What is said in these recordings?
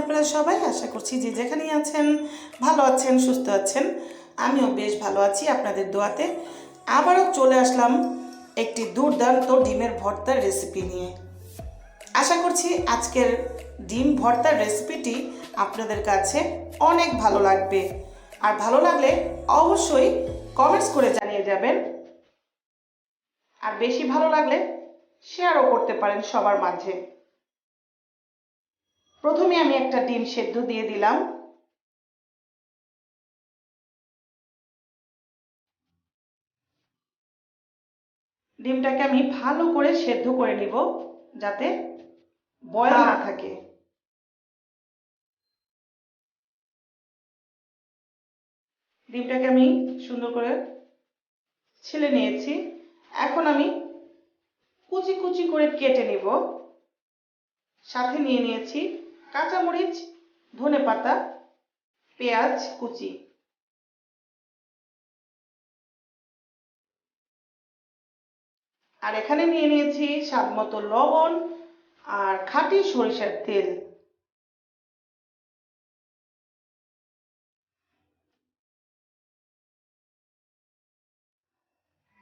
আপনারা সবাই? আশা করছি যে যেখানেই আছেন, ভালো আছেন, সুস্থ আছেন। আমিও বেশ ভালো আছি আপনাদের দোয়াতে। আবারও চলে আসলাম একটি দুর্দান্ত ডিমের ভর্তার রেসিপি নিয়ে। আশা করছি আজকের ডিম ভর্তার রেসিপিটি আপনাদের কাছে অনেক ভালো লাগবে। আর ভালো লাগলে অবশ্যই কমেন্টস করে জানিয়ে যাবেন। আর বেশি ভালো লাগলে শেয়ারও করতে পারেন সবার মাঝে। প্রথমে আমি একটা ডিম সেদ্ধ দিয়ে দিলাম। ডিমটাকে আমি ভালো করে সেদ্ধ করে নিব যাতে বয়ল না থাকে। ডিমটাকে আমি সুন্দর করে ছেলে নিয়েছি। এখন আমি কুচি কুচি করে কেটে নিব। সাথে নিয়ে নিয়েছি কাঁচামরিচ, ধনে পাতা, পেঁয়াজ, কুচি। আর এখানে নিয়ে নিয়েছি স্বাদ মতো লবণ আর খাঁটি সরিষার তেল।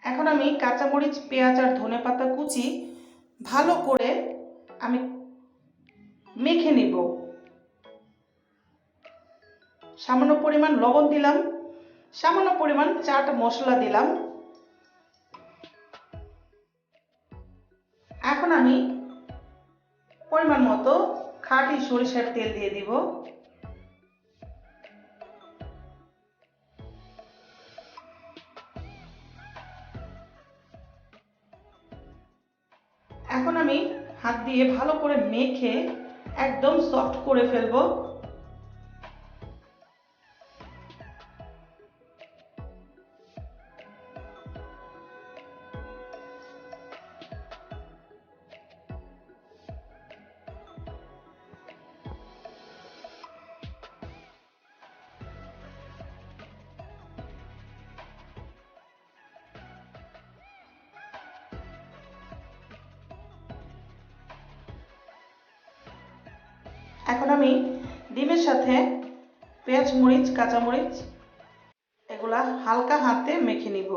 এখন আমি কাঁচামরিচ, পেঁয়াজ আর ধনে পাতা কুচি ভালো করে আমি মেখে নিব। সামান্য পরিমাণ লবণ দিলাম। সামান্য পরিমাণ চাট মশলা দিলাম। এখন আমি পরিমাণ মতো খাঁটি সরিষার তেল দিয়ে দিব। এখন আমি হাত দিয়ে ভালো করে মেখে একদম সফট করে ফেলব। এখন আমি ডিমের সাথে পেঁয়াজ মরিচ কাঁচামরিচ এগুলা হালকা হাতে মেখে নিব।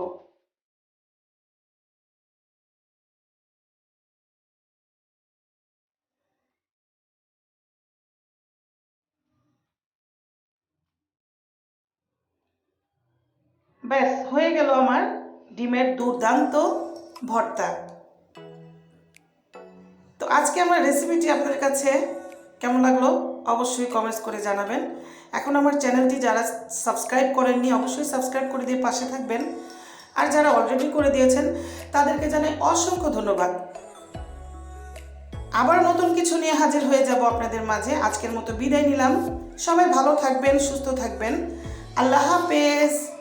ব্যাস, হয়ে গেল আমার ডিমের দুর্দান্ত ভর্তা। তো আজকে আমার রেসিপিটি আপনাদের কাছে কেমন লাগল? অবশ্যই কমেন্টস করে জানাবেন। এখন আমার চ্যানেলটি যারা সাবস্ক্রাইব করেননি, অবশ্যই সাবস্ক্রাইব করে দিয়ে পাশে থাকবেন। আর যারা অলরেডি করে দিয়েছেন, তাদেরকে জানাই অসংখ্য ধন্যবাদ। আবার নতুন কিছু নিয়ে হাজির হয়ে যাব আপনাদের মাঝে। আজকের মতো বিদায় নিলাম। সবাই ভালো থাকবেন, সুস্থ থাকবেন। আল্লাহ হাফেজ।